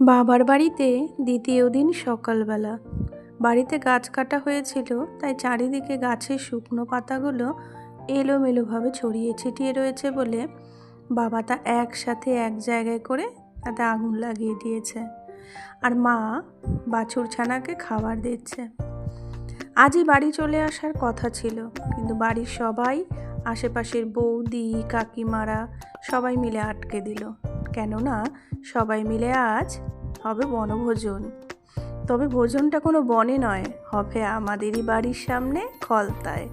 বাবার বাড়িতে দ্বিতীয় দিন সকালবেলা। বাড়িতে গাছ কাটা হয়েছিল, তাই চারিদিকে গাছের শুকনো পাতাগুলো এলোমেলোভাবে ছড়িয়ে ছিটিয়ে রয়েছে বলে বাবা তা একসাথে এক জায়গায় করে তাতে আগুন লাগিয়ে দিয়েছে। আর মা বাছুর ছানাকে খাবার দিচ্ছে। আজই বাড়ি চলে আসার কথা ছিল, কিন্তু বাড়ির সবাই, আশেপাশের বৌদি, কাকিমারা সবাই মিলে আটকে দিল। কেননা সবাই মিলে আজ হবে বনভোজন। তবে ভোজনটা কোনো বনে নয়, হবে আমাদেরই বাড়ির সামনে খলতায়।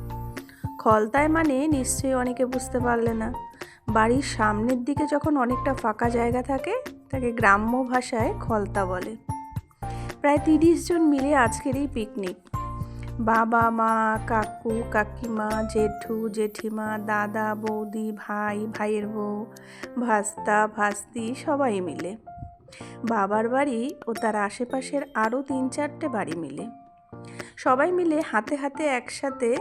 খলতায় মানে নিশ্চয়ই অনেকে বুঝতে পারলে না। বাড়ির সামনের দিকে যখন অনেকটা ফাঁকা জায়গা থাকে, তাকে গ্রাম্য ভাষায় খলতা বলে। প্রায় তিরিশ জন মিলে আজকের এই পিকনিক বাবা, মা, কাকু, কাকিমা, জেঠু, জেঠিমা, দাদা, বৌদি, ভাই, ভাইয়ের বউ, ভাস্তা, ভাস্তি সবাই মিলে। বাবার বাড়ি ও তার আশেপাশের আরও তিন চারটে বাড়ি মিলে। সবাই মিলে হাতে হাতে একসাথে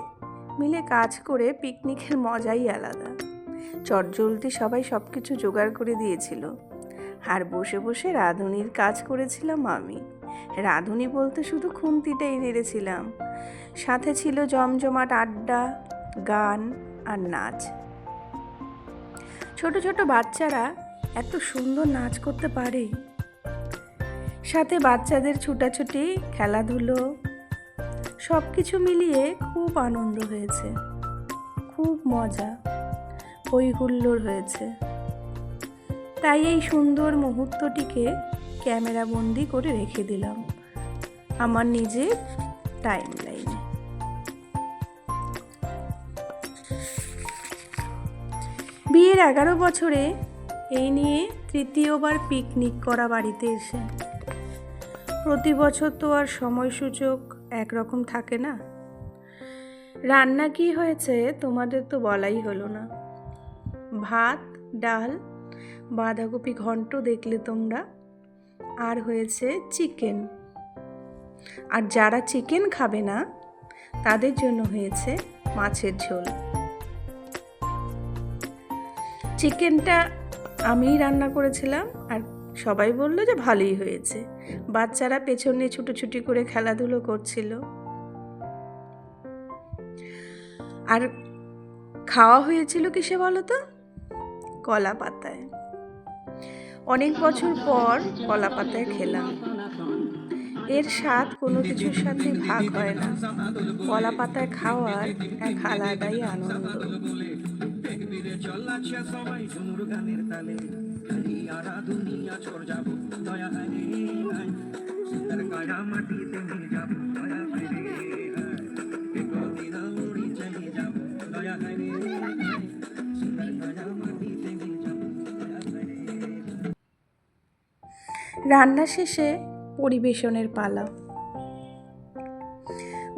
মিলে কাজ করে পিকনিকের মজাই আলাদা। চটজলদি সবাই সব কিছু জোগাড় করে দিয়েছিল। আর বসে বসে রাঁধুনির কাজ করেছিলাম আমি। রাঁধুনি বলতে শুধু খুন্তিটাই নেড়েছিলাম। সাথে ছিল জমজমাট আড্ডা, গান আর নাচ। ছোট ছোট বাচ্চারা এত সুন্দর নাচ করতে পারে। সাথে বাচ্চাদের ছুটাছুটি, খেলাধুলো সব কিছু মিলিয়ে খুব আনন্দ হয়েছে। খুব মজা হই হুল্লোড় হয়েছে। তাই এই সুন্দর মুহূর্তটিকে ক্যামেরা বন্দি করে রেখে দিলাম। আমার নিজের টাইম লাইনে বিয়ের এগারো বছরে এই নিয়ে তৃতীয়বার পিকনিক করা বাড়িতে এসে। প্রতি বছর তো আর সময়সূচক একরকম থাকে না। রান্না কি হয়েছে তোমাদের তো বলাই হলো না। ভাত, ডাল, বাঁধাকপি ঘন্ট দেখলে তোমরা। আর হয়েছে চিকেন। আর যারা চিকেন খাবে না, তাদের জন্য হয়েছে মাছের ঝোল। চিকেনটা আমিই রান্না করেছিলাম আর সবাই বলল যে ভালোই হয়েছে। বাচ্চারা পেছনে ছুটোছুটি করে খেলাধুলো করছিল। আর খাওয়া হয়েছিল কিসে বলো তো কলা পাতায় অনেক বছর পর কলা পাতায় খেলাম। এর স্বাদ কোনো কিছুর সাথে ভাগ হয় না। কলা পাতায় খাওয়ার এক আলাদাই আনন্দ। চলাচ্ছে সবাই গানের তালে। দুনিয়া চর যাব রান্না শেষে পরিবেশনের পালা।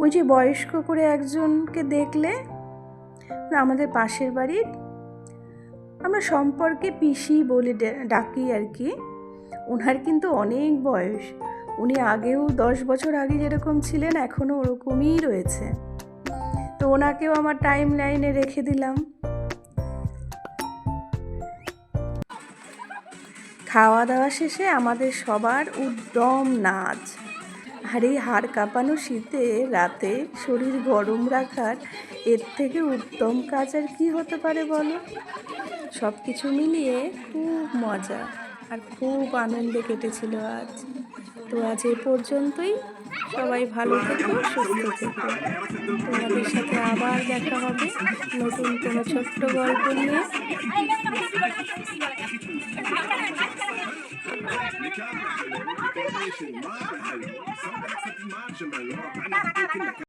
ওই যে বয়স্ক করে একজনকে দেখলে আমাদের পাশের বাড়ির, আমরা সম্পর্কে পিসি বলে ডাকি আর কি। ওনার কিন্তু অনেক বয়স। উনি আগেও দশ বছর আগে যেরকম ছিলেন, এখনও ওরকমই রয়েছে। তো ওনাকেও আমার টাইম লাইনে রেখে দিলাম। খাওয়া দাওয়া শেষে আমাদের সবার উদ্যম নাচ। আর এই হাড় কাঁপানো শীতে রাতে শরীর গরম রাখার এর থেকে উত্তম কাজ আর কী হতে পারে বলো? সব কিছু মিলিয়ে খুব মজা আর খুব আনন্দে কেটেছিল আজ। তো আজ এ পর্যন্তই। সবাই ভালো থেকো, সুস্থ থেকো। তোমাদের সাথে আবার দেখা হবে নতুন কোনো ছোট্ট গল্প নিয়ে। I'm come on, come on, My on, come on,